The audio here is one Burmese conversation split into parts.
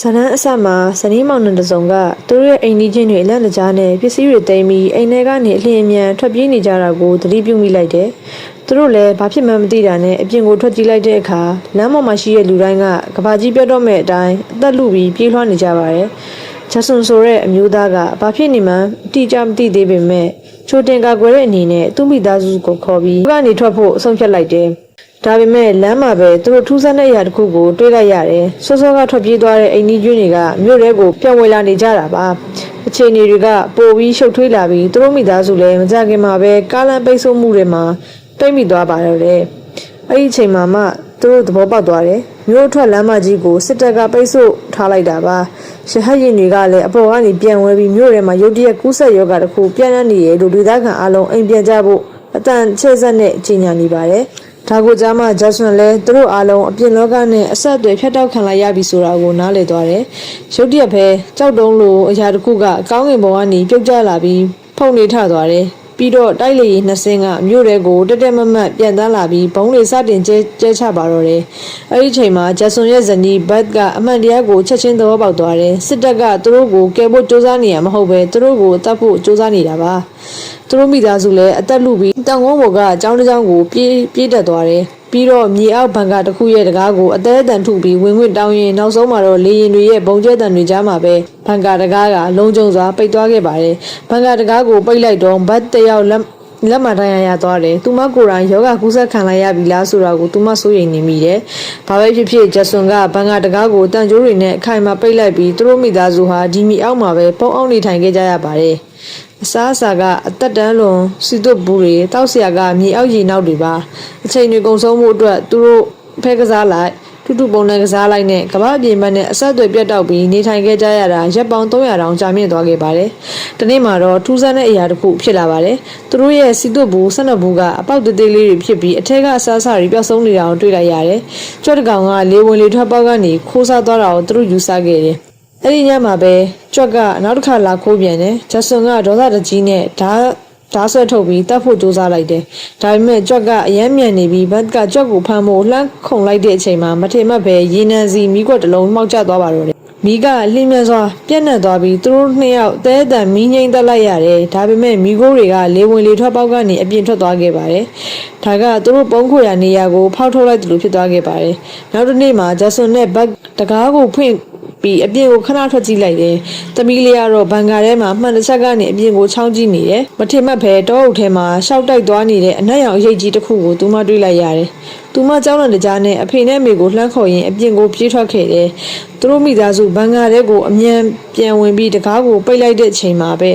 ဇလန်းအဆက်မှာဇနီးမောင်နှံတစ်စုံကသူတို့ရဲ့အိမ်နီးချင်းတွေအလန့်တကြားနဲ့ပစ္စည်းတွေသိမ်းပြီးအိမ်ထဲကနေအလျင်အမြန်ထွက်ပြေးနေကြတာကိုသတိပြုမိလိုက်တယ်။သူတို့လည်းဘာဖြစ်မှန်းမသိတာနဲ့အပြင်ကိုထွက်ကြည့်လိုက်တဲ့အခါလမ်းပေါ်မှာရှိတဲ့လူတိုင်းကကဘာကြီးပြတ်တော့မဲ့အတိုင်းအသက်လူပြီးပြေးလွှားနေကြပါတယ်။ဂျက်ဆွန်ဆိုတဲ့အမျိုးသားကဘာဖြစ်နေမှန်းအတိအကျမသိသေးပေမဲ့ချိုတင်ကာကွယ်တဲ့အနေနဲ့သူ့မိသားစုကိုခေါ်ပြီးသူကနေထွက်ဖို့အဆုံးဖြတ်လိုက်တယ်။ ဒါပေမဲ့လမ်းမှာပဲသူတို့ထူးဆန်းတဲ့အရာတစ်ခုကိုတွေးလိုက်ရတယ်။စောစောကထွက်ပြေးသွားတဲ့အိမ်ကြီးကျွန်းတွေကမြို့ထဲကိုပြန်ဝင်လာနေကြတာပါ။အခြေအနေတွေကပိုပြီးရှုပ်ထွေးလာပြီးသူတို့မိသားစုလည်းမကြခင်မှာပဲကားလမ်းပိတ်ဆို့မှုတွေမှာတိတ်မိသွားပါတော့တယ်။အဲ့ဒီအချိန်မှာမှသူတို့သဘောပေါက်သွားတယ်။မြို့အထွက်လမ်းမကြီးကိုစစ်တပ်ကပိတ်ဆို့ထားလိုက်တာပါ။ရဟတ်ရင်တွေကလည်းအပေါ်ကနေပြန်ဝဲပြီးမြို့ထဲမှာရုတ်တရက်ကူးဆက်ယောဂတစ်ခုပြန့်နှံ့နေရလို့လူသားခံအားလုံးအိမ်ပြန်ကြဖို့အတန်ချဲ့ဆက်နဲ့ကြီးညာနေပါတယ်။ ဒါကိုကြားမှဂျက်ဆွန်လည်းသူတို့အားလုံးအပြင်လောကနဲ့အဆက်အသွယ်ဖြတ်တောက်ခံလိုက်ရပြီဆိုတာကိုနားလည်သွားတယ်။ရုတ်တရက်ပဲကြောက်တုံးလိုအရာတစ်ခုကအကောင်းငင်ပေါ်ကနေပြုတ်ကျလာပြီးဖုန်နေထသွားတယ်။ ပြီးတော့တိုက်လေနှစ်စင်းကမြို့ရဲကိုတက်တက်မမတ်ပြန်သားလာပြီးဘုံတွေစတင်ကျဲကျဲချပါတော့တယ်။အဲဒီချိန်မှာဂျက်ဆွန်ရဲ့ဇနီးဘတ်ကအမှန်တရားကိုချက်ချင်းသဘောပေါက်သွားတယ်။စစ်တပ်ကသူတို့ကိုကယ်ဖို့စူးစမ်းနေရမဟုတ်ပဲသူတို့ကိုတပ်ဖို့စူးစမ်းနေတာပါ။သူတို့မိသားစုလည်းအသက်လူပြီးတန်ကုန်းဘော်ကအကြောင်းတစ်ကြောင်းကိုပြေးပြေးတက်သွားတယ်။ ပြီးတော့မြေအောက်ဘန်ကာတစ်ခုရဲ့တကားကိုအသေးအတန်ထုပြီးဝင်ဝင်တောင်းရင်နောက်ဆုံးမှာတော့လေရင်တွေရဲ့ဘုံကျဲတန်တွေကြားမှာပဲဘန်ကာတကားကလုံးကျုံစွာပိတ်သွားခဲ့ပါတယ်ဘန်ကာတကားကိုပိတ်လိုက်တော့ဘတ်တစ်ယောက်လက်လက်မတိုင်းရရသွားတယ်။သူမကိုယ်တိုင်ယောဂကူးစက်ခံလိုက်ရပြီလားဆိုတာကိုသူမစိုးရိမ်နေမိတယ်။ဘာပဲဖြစ်ဖြစ်ဂျက်ဆွန်ကဘန်ကာတကားကိုတန်ကြိုးတွေနဲ့အခိုင်အမာပိတ်လိုက်ပြီးသူတို့မိသားစုဟာဒီမီအောက်မှာပဲပုံအောင်နေထိုင်ခဲ့ကြရပါတယ်။ အစားအစာကအသက်တန်းလွန်စီတုပ်ဘူးတွေတောက်ဆရာကမြေအောက်ရေနောက်တွေပါအချိန်တွေကုန်ဆုံးမှုအတွက်သူတို့ဖဲကစားလိုက်တူတူပုံနဲ့ကစားလိုက်နဲ့ကမ္ဘာအပြင်ဘက်နဲ့အဆက်အသွယ်ပြတ်တောက်ပြီးနေထိုင်ခဲ့ကြရတာရက်ပေါင်း300တောင်ကြာမြင့်သွားခဲ့ပါတယ်။ဒီနေ့မှာတော့ထူးဆန်းတဲ့အရာတစ်ခုဖြစ်လာပါတယ်။သူတို့ရဲ့စီတုပ်ဘူးဆက်နပ်ဘူးကအပေါက်သေးသေးလေးတွေဖြစ်ပြီးအထက်ကအစားအစာတွေပျောက်ဆုံးနေတာကိုတွေ့လိုက်ရတယ်။ကြွက်တစ်ကောင်ကလေဝင်လေထွက်ပေါက်ကနေခိုးစားသွားတာကိုသူတို့ယူဆခဲ့တယ်။ အဲ့ဒီညမှာပဲကြွက်ကနောက်တစ်ခါလာခိုးပြန်တယ်ဂျက်ဆွန်ကဒေါသတကြီးနဲ့ဓာတ်ဓာတ်ဆွဲထုတ်ပြီးတတ်ဖို့ကြိုးစားလိုက်တယ်ဒါပေမဲ့ကြွက်ကအယမ်းမြန်နေပြီးဘတ်ကကြွက်ကိုဖမ်းဖို့လှမ်းခုန်လိုက်တဲ့အချိန်မှာမထင်မှတ်ပဲရေနံစီမိကွက်တစ်လုံးမှောက်ကျသွားပါတော့တယ်မီးကလှင်းမြန်စွာပြက်နှက်သွားပြီးသူတို့နှစ်ယောက်အသေးအတန်မီးငိမ့်တက်လိုက်ရတယ်ဒါပေမဲ့မီးခိုးတွေကလေဝင်လေထွက်ပေါက်ကနေအပြင်ထွက်သွားခဲ့ပါတယ်ဒါကသူတို့ပုံခွေရနေရာကိုဖောက်ထုတ်လိုက်တယ်လို့ဖြစ်သွားခဲ့ပါတယ်နောက်တစ်နေ့မှာဂျက်ဆွန်နဲ့ဘတ်တကားကိုဖွင့် ပြီးအပြင်ကိုခဏထွက်ကြည့်လိုက်တယ်။သမီးလေးကတော့ဘန်ကာထဲမှာမှန်တစ်ချက်ကနေအပြင်ကိုချောင်းကြည့်နေတယ်။မထင်မှတ်ပဲတောအုပ်ထဲမှာရှောက်တိုက်သွားနေတဲ့အနက်ရောင်အရေးကြီးတစ်ခုကိုသူမတွေ့လိုက်ရတယ်။သူမကြောက်လန့်တကြားနဲ့အဖေနဲ့အမေကိုလှမ်းခေါ်ရင်းအပြင်ကိုပြေးထွက်ခဲ့တယ်။သူတို့မိသားစုဘန်ကာထဲကိုအမြန်ပြန်ဝင်ပြီးတကားကိုပိတ်လိုက်တဲ့အချိန်မှာပဲ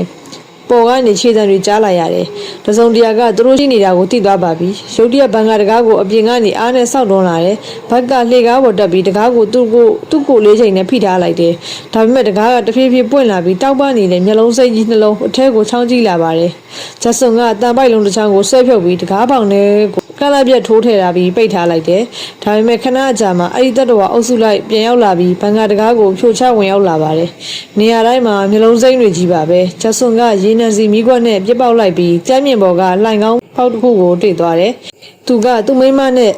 ပေါ်ကနေခြေတံတွေကြားလာရတယ်။တစုံတရာကသူတို့ရှိနေတာကိုသိသွားပါပြီ။ရုတ်တရက်ဘန်ကတကားကိုအပြင်ကနေအားနဲ့စောက်တွန်းလာတယ်။ဘက်ကလှေကားပေါ်တက်ပြီးတကားကိုသူ့ကိုသူ့ကိုလေးချိန်နဲ့ဖိထားလိုက်တယ်။ဒါပေမဲ့တကားကတဖြည်းဖြည်းပွင့်လာပြီးတောက်ပနေတဲ့မျက်လုံးစိတ်ကြီးနှလုံးအထဲကိုချောင်းကြည့်လာပါတယ်။ဂျက်ဆွန်ကအတန်ပိုက်လုံးတစ်ချောင်းကိုဆွဲဖြုတ်ပြီးတကားပေါင်ထဲကို ကလပ်ပြက်ထိုးထည့်လာပြီးပိတ်ထားလိုက်တယ်။ဒါပေမဲ့ခဏအကြာမှာအဲ့ဒီတတဝအုပ်စုလိုက်ပြန်ရောက်လာပြီးဘန်ကတကားကိုဖြိုချဝင်ရောက်လာပါတယ်။နေရာတိုင်းမှာမျိုးလုံးစိမ့်တွေကြီးပါပဲ။ဂျက်ဆွန်ကရေနံစီမီးခွက်နဲ့ပြစ်ပေါက်လိုက်ပြီးကျမ်းမြင့်ပေါ်ကလှိုင်ကောင်းပေါက်တစ်ခုကိုတွေ့သွားတယ်။သူကသူ့မိန်းမနဲ့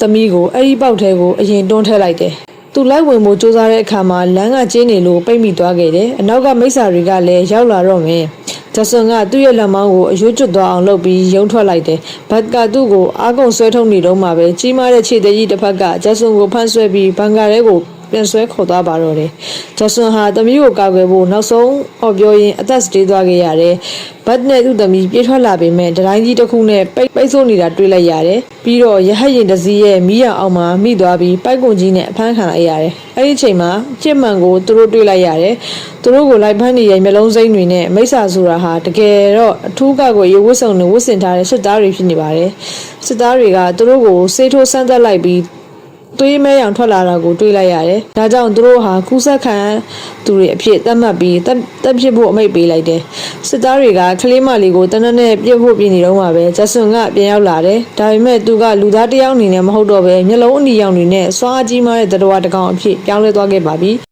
သမီးကိုအဲ့ဒီပေါက်ထဲကိုအရင်တွန်းထည့်လိုက်တယ်။သူလိုက်ဝင်ဖို့စူးစမ်းတဲ့အခါမှာလမ်းကကျင်းနေလို့ပိတ်မိသွားခဲ့တယ်။အနောက်ကမိစ္ဆာတွေကလည်းရောက်လာတော့မယ်။ ဂျက်ဆွန်ကသူ့ရဲ့လက်မောင်းကိုအယွတ်ကျွတ်သွားအောင်လုပ်ပြီးရုံထွက်လိုက်တယ်။ဘတ်ကသူ့ကိုအာကုံဆွဲထုတ်နေတော့မှပဲကြီးမားတဲ့ခြေသေးကြီးတစ်ဖက်ကဂျက်ဆွန်ကိုဖမ်းဆွဲပြီးဘန်ကာထဲကို ပြန်ဆွဲခေါ်သွားပါတော့တယ်။ဂျက်ဆွန်ဟာသမီးကိုကာကွယ်ဖို့နောက်ဆုံးဟော်ပြောရင်းအသက်စတေးသွားခဲ့ရတယ်။ဘတ်နဲ့သူ့သမီးပြေးထွက်လာပေမဲ့ဒတိုင်းကြီးတစ်ခုနဲ့ပိတ်ပိတ်ဆို့နေတာတွေ့လိုက်ရတယ်။ပြီးတော့ရဟတ်ရင်တစ်စီးရဲ့မီးရောင်အောင်မှာမိသွားပြီးပိုက်ကွန်ကြီးနဲ့အဖမ်းခံလိုက်ရတယ်။အဲဒီအချိန်မှာချစ်မှန်ကိုသူတို့တွေ့လိုက်ရတယ်။သူတို့ကိုလိုက်ဖမ်းနေတဲ့မျက်လုံးစိမ့်တွေနဲ့မိစ္ဆာဆိုတာဟာတကယ်တော့အထူးကကိုရေဝတ်စုံနဲ့ဝတ်ဆင်ထားတဲ့စစ်သားတွေဖြစ်နေပါတယ်။စစ်သားတွေကသူတို့ကိုစေးထိုးဆန်းသက်လိုက်ပြီး သွေးမဲရောင်ထွက်လာတာကိုတွေ့လိုက်ရတယ်။ဒါကြောင့်သူတို့ဟာကူးဆက်ခံသူတွေအဖြစ်သတ်မှတ်ပြီးတပ်တပ်ဖြစ်ဖို့အမိန့်ပေးလိုက်တယ်။စစ်သားတွေကကလေးမလေးကိုတနက်နဲ့ပြစ်ဖို့ပြင်နေတော့မှပဲဂျက်ဆွန်ကပြန်ရောက်လာတယ်။ဒါပေမဲ့သူကလူသားတစ်ယောက်အနေနဲ့မဟုတ်တော့ပဲမျက်လုံးအနီရောင်တွေနဲ့စွားအကြီးမားတဲ့သတ္တဝါတစ်ကောင်အဖြစ်ပြောင်းလဲသွားခဲ့ပါပြီ။